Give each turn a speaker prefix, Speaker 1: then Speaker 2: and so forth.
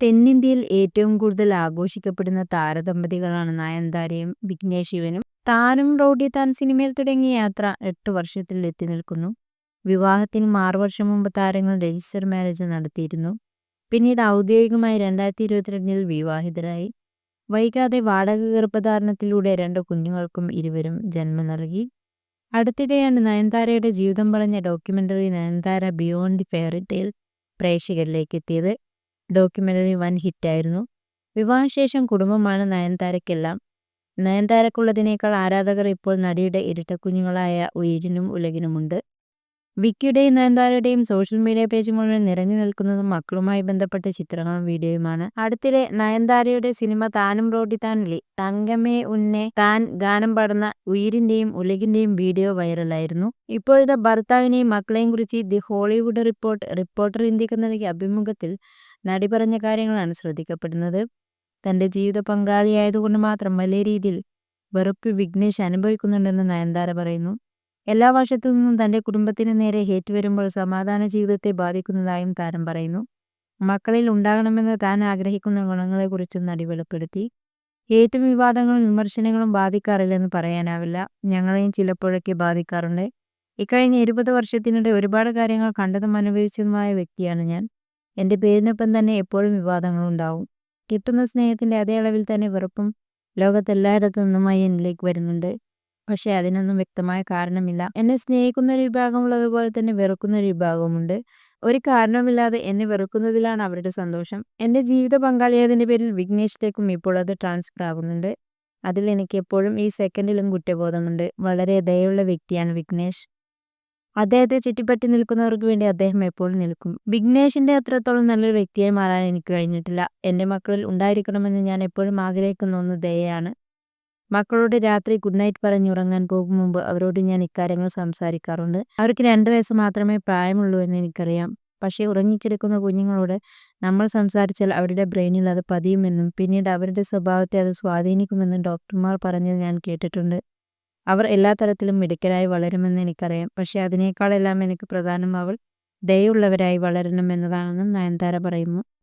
Speaker 1: തെന്നിന്ത്യയിൽ ഏറ്റവും കൂടുതൽ ആഘോഷിക്കപ്പെടുന്ന താരദമ്പതികളാണ് നയൻതാരയും വിഘ്നേഷ് ശിവനും. താനും റോഡി താൻ സിനിമയിൽ തുടങ്ങിയ യാത്ര എട്ട് വർഷത്തിൽ എത്തി നിൽക്കുന്നു. വിവാഹത്തിന് ആറു വർഷം മുമ്പ് താരങ്ങൾ രജിസ്റ്റർ മാരേജ് നടത്തിയിരുന്നു. പിന്നീട് ഔദ്യോഗികമായി രണ്ടായിരത്തി ഇരുപത്തിരണ്ടിൽ വിവാഹിതരായി. വൈകാതെ വാടക ഗർഭധാരണത്തിലൂടെ രണ്ട് കുഞ്ഞുങ്ങൾക്കും ഇരുവരും ജന്മം നൽകി. അടുത്തിടെയാണ് നയൻതാരയുടെ ജീവിതം പറഞ്ഞ documentary Nayanthara beyond the fairytale പ്രേക്ഷകരിലേക്ക് എത്തിയത്. ഡോക്യുമെന്ററി വൻ ഹിറ്റായിരുന്നു. വിവാഹശേഷം കുടുംബമാണ് നയൻതാരയ്ക്കെല്ലാം. നയൻതാരയ്ക്കുള്ളതിനേക്കാൾ ആരാധകർ ഇപ്പോൾ നടിയുടെ ഇരട്ടക്കുഞ്ഞുങ്ങളായ ഉയിരിനും ഉലകിനുമുണ്ട്. വിക്കിയുടെയും നയൻതാരയുടെയും സോഷ്യൽ മീഡിയ പേജ് മുഴുവൻ നിറഞ്ഞു നിൽക്കുന്നതും മക്കളുമായി ബന്ധപ്പെട്ട ചിത്രങ്ങളും വീഡിയോയുമാണ്. അടുത്തിടെ നയൻതാരയുടെ സിനിമ താനും റോഡി താനിലെ തങ്കമേ ഉന്നെ താൻ ഗാനം പാടുന്ന ഉയിരിന്റെയും ഉലകിന്റെയും വീഡിയോ വൈറലായിരുന്നു. ഇപ്പോഴത്തെ ഭർത്താവിനെയും മക്കളെയും കുറിച്ച് ദി ഹോളിവുഡ് റിപ്പോർട്ട് റിപ്പോർട്ടർ ഇന്ത്യയ്ക്ക് നൽകിയ അഭിമുഖത്തിൽ നടി പറഞ്ഞ കാര്യങ്ങളാണ് ശ്രദ്ധിക്കപ്പെടുന്നത്. തന്റെ ജീവിത പങ്കാളിയായതുകൊണ്ട് മാത്രം വലിയ രീതിയിൽ വെറുപ്പ് വിഘ്നേഷ് അനുഭവിക്കുന്നുണ്ടെന്ന് നയൻതാര പറയുന്നു. എല്ലാ വശത്തു നിന്നും തന്റെ കുടുംബത്തിന് നേരെ ഹേറ്റ് വരുമ്പോൾ സമാധാന ജീവിതത്തെ ബാധിക്കുന്നതായും താരം പറയുന്നു. മക്കളിൽ ഉണ്ടാകണമെന്ന് താൻ ആഗ്രഹിക്കുന്ന ഗുണങ്ങളെക്കുറിച്ചും നടി വെളിപ്പെടുത്തി. ഹേറ്റും വിവാദങ്ങളും വിമർശനങ്ങളും ബാധിക്കാറില്ലെന്ന് പറയാനാവില്ല. ഞങ്ങളെയും ചിലപ്പോഴൊക്കെ ബാധിക്കാറുണ്ട്. ഇക്കഴിഞ്ഞ ഇരുപത് വർഷത്തിനിടെ ഒരുപാട് കാര്യങ്ങൾ കണ്ടതും അനുഭവിച്ചതുമായ വ്യക്തിയാണ് ഞാൻ. എന്റെ പേരിനൊപ്പം തന്നെ എപ്പോഴും വിവാദങ്ങളുണ്ടാവും. കിട്ടുന്ന സ്നേഹത്തിന്റെ അതേ അളവിൽ തന്നെ വെറുപ്പും ലോകത്തെല്ലായിടത്തു നിന്നുമായി എന്നിലേക്ക് വരുന്നുണ്ട്. പക്ഷേ അതിനൊന്നും വ്യക്തമായ കാരണമില്ല. എന്നെ സ്നേഹിക്കുന്ന ഒരു വിഭാഗമുള്ളതുപോലെ തന്നെ വെറുക്കുന്ന ഒരു വിഭാഗവുമുണ്ട്. ഒരു കാരണവുമില്ലാതെ എന്നെ വെറുക്കുന്നതിലാണ് അവരുടെ സന്തോഷം. എന്റെ ജീവിത പങ്കാളിയതിന്റെ പേരിൽ വിഘ്നേഷിലേക്കും ഇപ്പോൾ അത് ട്രാൻസ്ഫർ ആകുന്നുണ്ട്. അതിൽ എനിക്ക് എപ്പോഴും ഈ സെക്കൻഡിലും കുറ്റബോധമുണ്ട്. വളരെ ദയുള്ള വ്യക്തിയാണ് വിഘ്നേഷ്. അദ്ദേഹത്തെ ചുറ്റിപ്പറ്റി നിൽക്കുന്നവർക്ക് വേണ്ടി അദ്ദേഹം എപ്പോഴും നിൽക്കും. വിഘ്നേഷിന്റെ അത്രത്തോളം നല്ലൊരു വ്യക്തിയായി മാറാൻ എനിക്ക് കഴിഞ്ഞിട്ടില്ല. എന്റെ മക്കളിൽ ഉണ്ടായിരിക്കണമെന്ന് ഞാൻ എപ്പോഴും ആഗ്രഹിക്കുന്ന ഒന്ന് ദയയാണ്. മക്കളോട് രാത്രി ഗുഡ് നൈറ്റ് പറഞ്ഞ് ഉറങ്ങാൻ പോകും മുമ്പ് അവരോട് ഞാൻ ഇക്കാര്യങ്ങൾ സംസാരിക്കാറുണ്ട്. അവർക്ക് രണ്ട് വയസ്സ് മാത്രമേ പ്രായമുള്ളൂ എന്ന് എനിക്കറിയാം. പക്ഷേ ഉറങ്ങിക്കിടക്കുന്ന കുഞ്ഞുങ്ങളോട് നമ്മൾ സംസാരിച്ചാൽ അവരുടെ ബ്രെയിനിൽ അത് പതിയുമെന്നും പിന്നീട് അവരുടെ സ്വഭാവത്തെ അത് സ്വാധീനിക്കുമെന്നും ഡോക്ടർമാർ പറഞ്ഞത് ഞാൻ കേട്ടിട്ടുണ്ട്. അവർ എല്ലാ തരത്തിലും മിടുക്കരായി വളരുമെന്ന് എനിക്കറിയാം. പക്ഷേ അതിനേക്കാളെല്ലാം എനിക്ക് പ്രധാനം അവൾ ദയുള്ളവരായി വളരണം എന്നതാണെന്നും നയൻതാര പറയുന്നു.